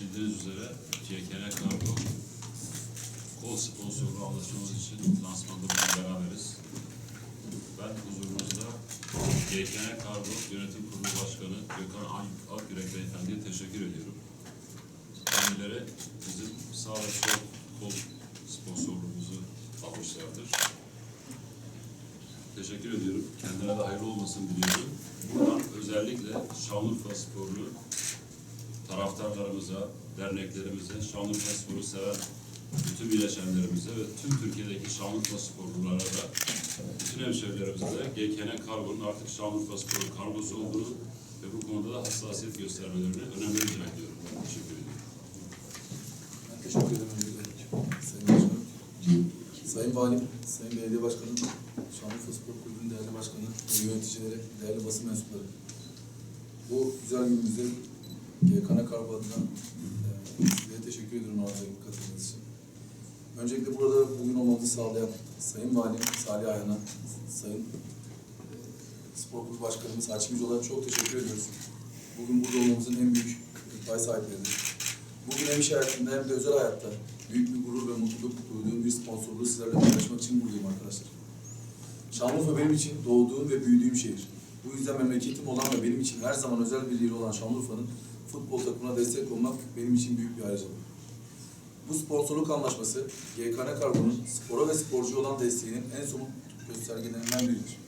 Bildiğiniz üzere CKN Kargo kol sponsorluğu anlaşmamız için lansmanda beraberiz. Ben huzurunuzda CKN Kargo Yönetim Kurulu Başkanı Gökhan Ak- Akgürek Beyefendi'ye teşekkür ediyorum. Kendileri bizim sağ ve sol kol sponsorluğumuzu almışlardır. Teşekkür ediyorum. Kendilerine de hayırlı olmasını diliyorum. Buradan özellikle Şanlıurfa Sporlu taraftarlarımıza, derneklerimize, Şanlıurfa Spor'u seven bütün bileşenlerimize ve tüm Türkiye'deki Şanlıurfa Sporlulara da bütün hemşehrilerimize de GKN Kargo'nun artık Şanlıurfa Spor'un kargosu olduğunu ve bu konuda da hassasiyet göstermelerini önemli rica ediyorum. Teşekkür ediyorum. Teşekkür ederim. Sayın Başkanım. Sayın Valim, Sayın Belediye Başkanım, Şanlıurfa Spor Kulübü'nün değerli başkanı, yöneticileri, değerli basın mensupları. Bu güzel günümüzde GKN Kargo adına e, teşekkür ediyorum arada katıldığınız için. Öncelikle burada bugün olmamızı sağlayan Sayın Valim Salih Ayhan'a, Sayın e, Spor Kulübü Başkanımız Haçimiz olarak çok teşekkür ediyoruz. Bugün burada olmamızın en büyük pay sahipleridir. Bugün hem iş hayatında hem de özel hayatta büyük bir gurur ve mutluluk duyduğum bir sponsorluğu sizlerle paylaşmak için buradayım arkadaşlar. Şanlıurfa benim için doğduğum ve büyüdüğüm şehir. Bu yüzden memleketim olan ve benim için her zaman özel bir yeri olan Şanlıurfa'nın futbol takımına destek olmak benim için büyük bir ayrıcalık. Bu sponsorluk anlaşması GKN Kargo'nun spora ve sporcu olan desteğinin en somut göstergelerinden biridir.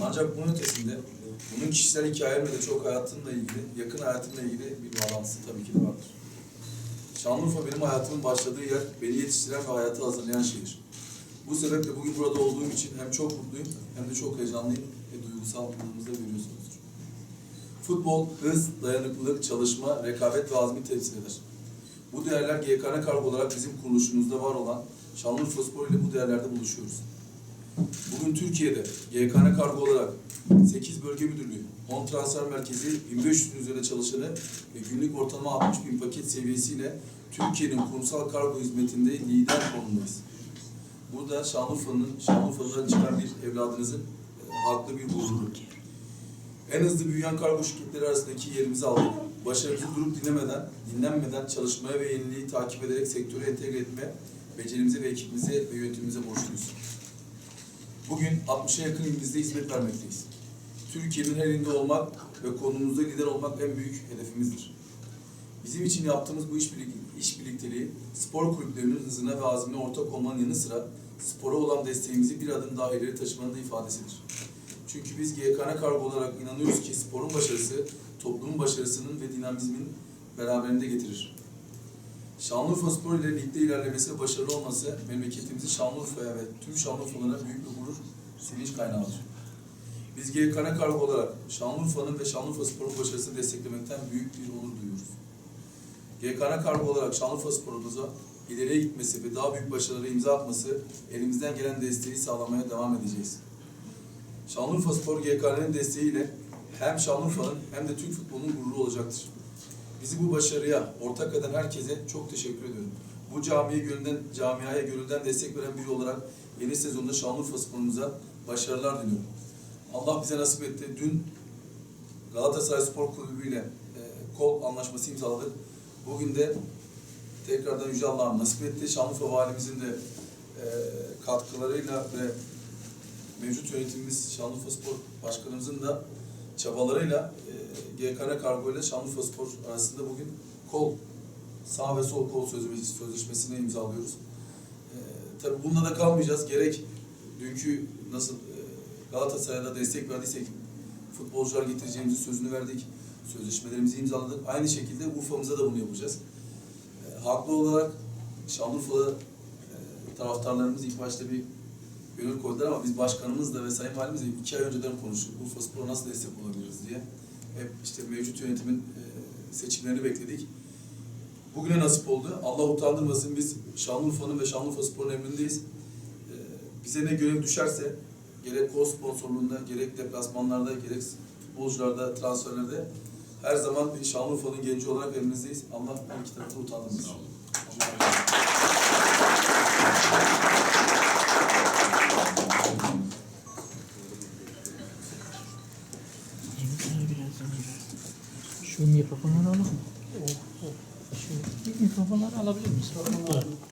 Ancak bunun ötesinde bunun kişisel hikayemle de çok hayatımla ilgili, yakın hayatımla ilgili bir bağlantısı tabii ki de vardır. Şanlıurfa benim hayatımın başladığı yer, beni yetiştiren ve hayatı hazırlayan şehir. Bu sebeple bugün burada olduğum için hem çok mutluyum hem de çok heyecanlıyım ve duygusallığımızı da görüyorsunuzdur. Futbol, hız, dayanıklılık, çalışma, rekabet ve azmi temsil eder. Bu değerler GKN Kargo olarak bizim kuruluşumuzda var olan Şanlıurfa Spor ile bu değerlerde buluşuyoruz. Bugün Türkiye'de GKN Kargo olarak 8 bölge müdürlüğü, 10 transfer merkezi, 1500'ün üzerinde çalışanı ve günlük ortalama 60 bin paket seviyesiyle Türkiye'nin kurumsal kargo hizmetinde lider konumundayız. Burada Şanlıurfa'nın, Şanlıurfa'dan çıkan bir evladınızın e, haklı bir gururu. En hızlı büyüyen kargo şirketleri arasındaki yerimizi aldık. Başarımızı durup dinlemeden, dinlenmeden çalışmaya ve yeniliği takip ederek sektörü entegre etme becerimize ve ekibimize ve yönetimimize borçluyuz. Bugün 60'a yakın ilimizde hizmet vermekteyiz. Türkiye'nin her ilinde olmak ve konumuzda lider olmak en büyük hedefimizdir. Bizim için yaptığımız bu işbirlik, iş birlikteliği spor kulüplerinin hızına ve azmine ortak olmanın yanı sıra spora olan desteğimizi bir adım daha ileri taşımanın da ifadesidir. Çünkü biz GKN Kargo olarak inanıyoruz ki sporun başarısı toplumun başarısının ve dinamizmin beraberinde getirir. Şanlıurfa Spor ile ligde ilerlemesi ve başarılı olması memleketimizi Şanlıurfa'ya ve tüm Şanlıurfalara büyük bir gurur, sevinç kaynağıdır. Biz GKN Kargo olarak Şanlıurfa'nın ve Şanlıurfa Spor'un başarısını desteklemekten büyük bir onur duyuyoruz. GKN Kargo olarak Şanlıurfa Spor'umuza ileriye gitmesi ve daha büyük başarılara imza atması elimizden gelen desteği sağlamaya devam edeceğiz. Şanlıurfa Spor GKN'nin desteğiyle hem Şanlıurfa'nın hem de Türk futbolunun gururu olacaktır. Bizi bu başarıya ortak eden herkese çok teşekkür ediyorum. Bu camiye gönülden, camiaya gönülden destek veren biri olarak yeni sezonda Şanlıurfa Spor'umuza başarılar diliyorum. Allah bize nasip etti. Dün Galatasaray Spor Kulübü ile e, kol anlaşması imzaladık. Bugün de tekrardan Yüce Allah'ım nasip etti. Şanlıurfa Valimizin de e, katkılarıyla ve mevcut yönetimimiz Şanlıurfa Spor Başkanımızın da çabalarıyla e, GKN Kargo ile Şanlıurfa Spor arasında bugün kol, sağ ve sol kol sözleşmesi, sözleşmesini imzalıyoruz. E, tabii bununla da kalmayacağız. Gerek dünkü nasıl e, Galatasaray'da destek verdiysek futbolcular getireceğimizin sözünü verdik. Sözleşmelerimizi imzaladık. Aynı şekilde Urfa'mıza da bunu yapacağız. E, haklı olarak Şanlıurfa'da e, taraftarlarımız ilk başta bir gönül koydular ama biz başkanımızla ve sayın valimizle iki ay önceden konuştuk. Urfa Spor'a nasıl destek olabiliriz diye. Hep işte mevcut yönetimin e, seçimlerini bekledik. Bugüne nasip oldu. Allah utandırmasın biz Şanlıurfa'nın ve Şanlıurfa Spor'un emrindeyiz. E, bize ne görev düşerse gerek kol sponsorluğunda, gerek deplasmanlarda, gerek futbolcularda, transferlerde her zaman bir Şanlıurfa'nın genci olarak emrinizdeyiz. Allah her iki tarafı utandırmasın. Sağ olun. Şu mikrofonları alalım. Oh, oh. Mikrofonları alabilir miyiz?